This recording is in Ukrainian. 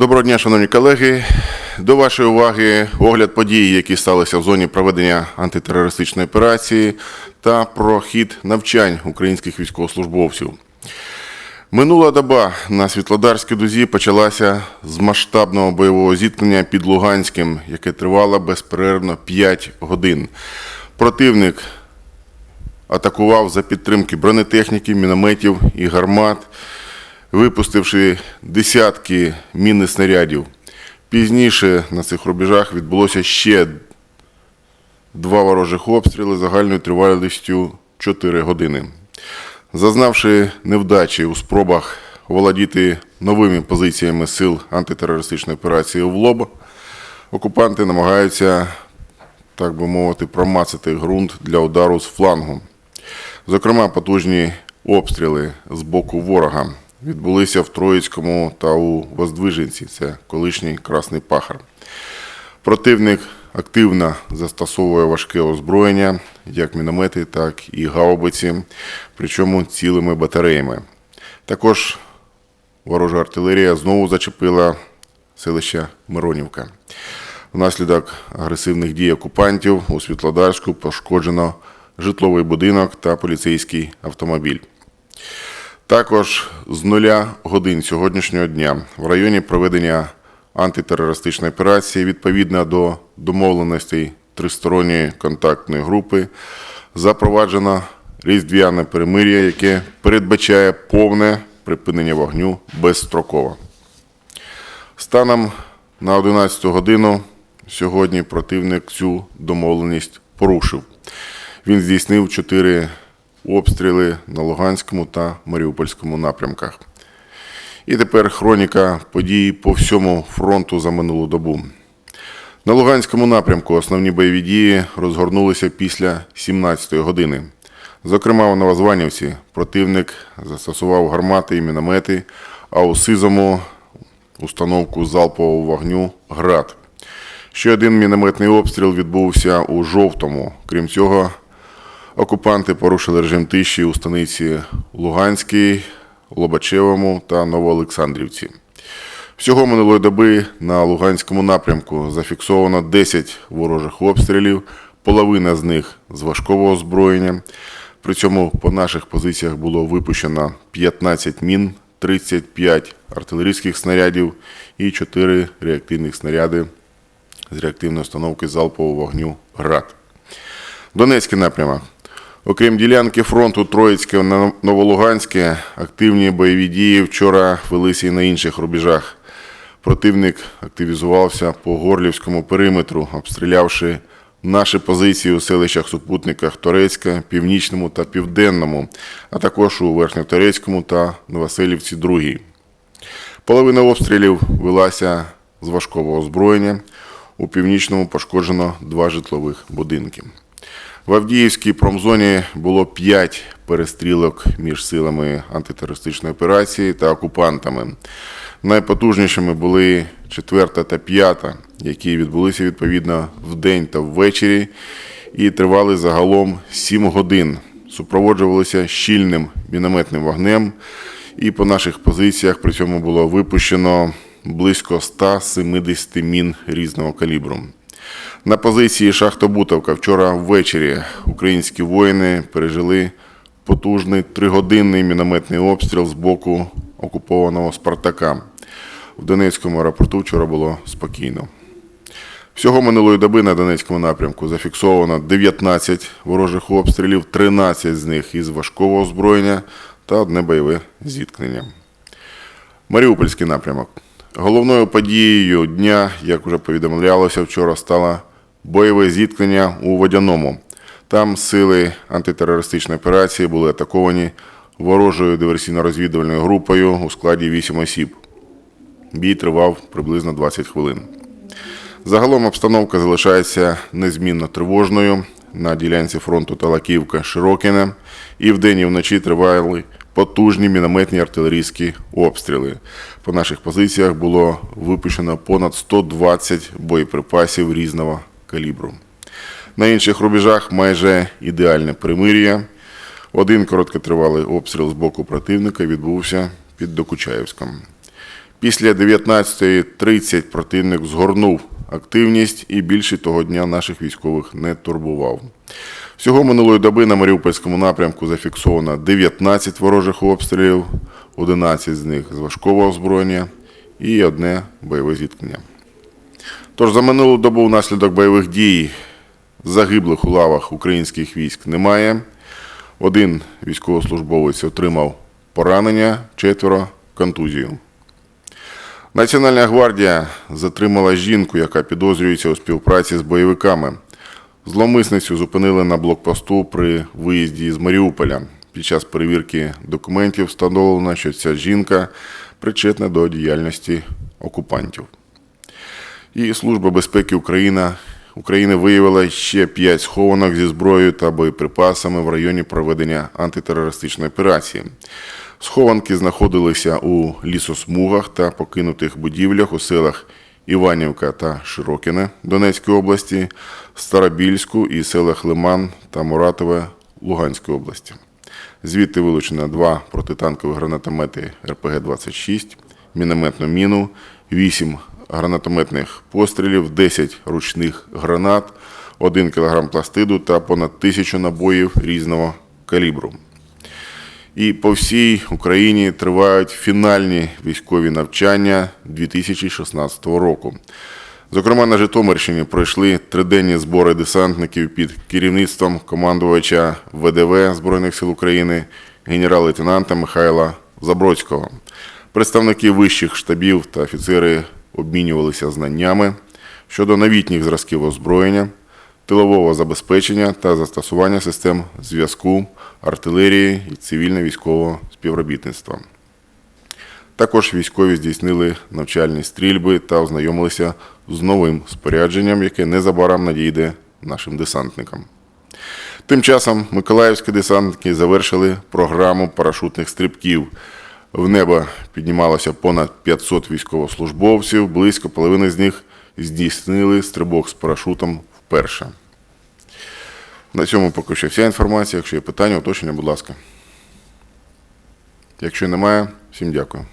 Доброго дня, шановні колеги. До вашої уваги огляд подій, які сталися в зоні проведення антитерористичної операції та про хід навчань українських військовослужбовців. Минула доба на Світлодарській дузі почалася з масштабного бойового зіткнення під Луганським, яке тривало безперервно 5 годин. Противник атакував за підтримки бронетехніки, мінометів і гармат, випустивши десятки мін і снарядів. Пізніше на цих рубежах відбулося ще два ворожих обстріли загальною тривалістю 4 години. Зазнавши невдачі у спробах володіти новими позиціями сил антитерористичної операції в лоб, окупанти намагаються, так би мовити, промацати ґрунт для удару з флангу. Зокрема, потужні обстріли з боку ворога відбулися в Троїцькому та у Воздвиженці, це колишній Красний Пахар. Противник активно застосовує важке озброєння, як міномети, так і гаубиці, причому цілими батареями. Також ворожа артилерія знову зачепила селище Миронівка. Внаслідок агресивних дій окупантів у Світлодарську пошкоджено житловий будинок та поліцейський автомобіль. Також з нуля годин сьогоднішнього дня в районі проведення антитерористичної операції відповідно до домовленостей тристоронньої контактної групи запроваджено різдвяне перемир'я, яке передбачає повне припинення вогню безстроково. Станом на 11 годину сьогодні противник цю домовленість порушив. Він здійснив чотири обстріли на Луганському та Маріупольському напрямках. І тепер хроніка подій по всьому фронту за минулу добу. На Луганському напрямку основні бойові дії розгорнулися після 17-ї години. Зокрема, у Новозванівці противник застосував гармати і міномети, а у Сизому установку залпового вогню «Град». Ще один мінометний обстріл відбувся у Жовтому. Крім цього, окупанти порушили режим тиші у станиці Луганській, Лобачевому та Новоолександрівці. Всього минулої доби на Луганському напрямку зафіксовано 10 ворожих обстрілів, половина з них з важкого озброєння. При цьому по наших позиціях було випущено 15 мін, 35 артилерійських снарядів і 4 реактивних снаряди з реактивної установки залпового вогню «Град». Донецький напрямок. Окрім ділянки фронту Троїцьке Новолуганське, активні бойові дії вчора велися і на інших рубежах. Противник активізувався по Горлівському периметру, обстрілявши наші позиції у селищах супутниках Торецька, Північному та Південному, а також у Верхньоторецькому та Новоселівці 2. Половина обстрілів велася з важкого озброєння. У північному пошкоджено два житлових будинки. В Авдіївській промзоні було п'ять перестрілок між силами антитерористичної операції та окупантами. Найпотужнішими були четверта та п'ята, які відбулися відповідно вдень та ввечері і тривали загалом 7 годин. Супроводжувалися щільним мінометним вогнем, і по наших позиціях при цьому було випущено близько 170 мін різного калібру. На позиції Шахтобутовка вчора ввечері українські воїни пережили потужний тригодинний мінометний обстріл з боку окупованого Спартака. В Донецькому аеропорту вчора було спокійно. Всього минулої доби на Донецькому напрямку зафіксовано 19 ворожих обстрілів, 13 з них із важкого озброєння та одне бойове зіткнення. Маріупольський напрямок. Головною подією дня, як вже повідомлялося вчора, стало бойове зіткнення у Водяному. Там сили антитерористичної операції були атаковані ворожою диверсійно-розвідувальною групою у складі 8 осіб. Бій тривав приблизно 20 хвилин. Загалом обстановка залишається незмінно тривожною на ділянці фронту Талаківка Широкіне, і вдень і вночі тривали потужні мінометні артилерійські обстріли. По наших позиціях було випущено понад 120 боєприпасів різного калібру. На інших рубежах майже ідеальне примир'я. Один короткотривалий обстріл з боку противника відбувся під Докучаєвськом. Після 19.30 противник згорнув активність і більше того дня наших військових не турбував. Всього минулої доби на Маріупольському напрямку зафіксовано 19 ворожих обстрілів, 11 з них з важкого озброєння і одне бойове зіткнення. Тож за минулу добу внаслідок бойових дій загиблих у лавах українських військ немає. Один військовослужбовець отримав поранення, четверо контузію. Національна гвардія затримала жінку, яка підозрюється у співпраці з бойовиками. Зловмисницю зупинили на блокпосту при виїзді з Маріуполя. Під час перевірки документів встановлено, що ця жінка причетна до діяльності окупантів. І Служба безпеки України, України виявила ще п'ять схованок зі зброєю та боєприпасами в районі проведення антитерористичної операції. Схованки знаходилися у лісосмугах та покинутих будівлях у селах Іванівка та Широкине Донецької області, Старобільську і селах Лиман та Муратове Луганської області. Звідти вилучено два протитанкові гранатомети РПГ-26, мінометну міну, 8 гранатометних пострілів, 10 ручних гранат, 1 кг пластиду та понад тисячу набоїв різного калібру. І по всій Україні тривають фінальні військові навчання 2016 року. Зокрема, на Житомирщині пройшли триденні збори десантників під керівництвом командувача ВДВ Збройних сил України генерал-лейтенанта Михайла Забродського. Представники вищих штабів та офіцери обмінювалися знаннями щодо новітніх зразків озброєння, тилового забезпечення та застосування систем зв'язку, артилерії і цивільно-військового співробітництва. Також військові здійснили навчальні стрільби та ознайомилися з новим спорядженням, яке незабаром надійде нашим десантникам. Тим часом миколаївські десантники завершили програму парашутних стрибків. В небо піднімалося понад 500 військовослужбовців, близько половини з них здійснили стрибок з парашутом вперше. На цьому поки що вся інформація. Якщо є питання, уточнення, будь ласка. Якщо немає, всім дякую.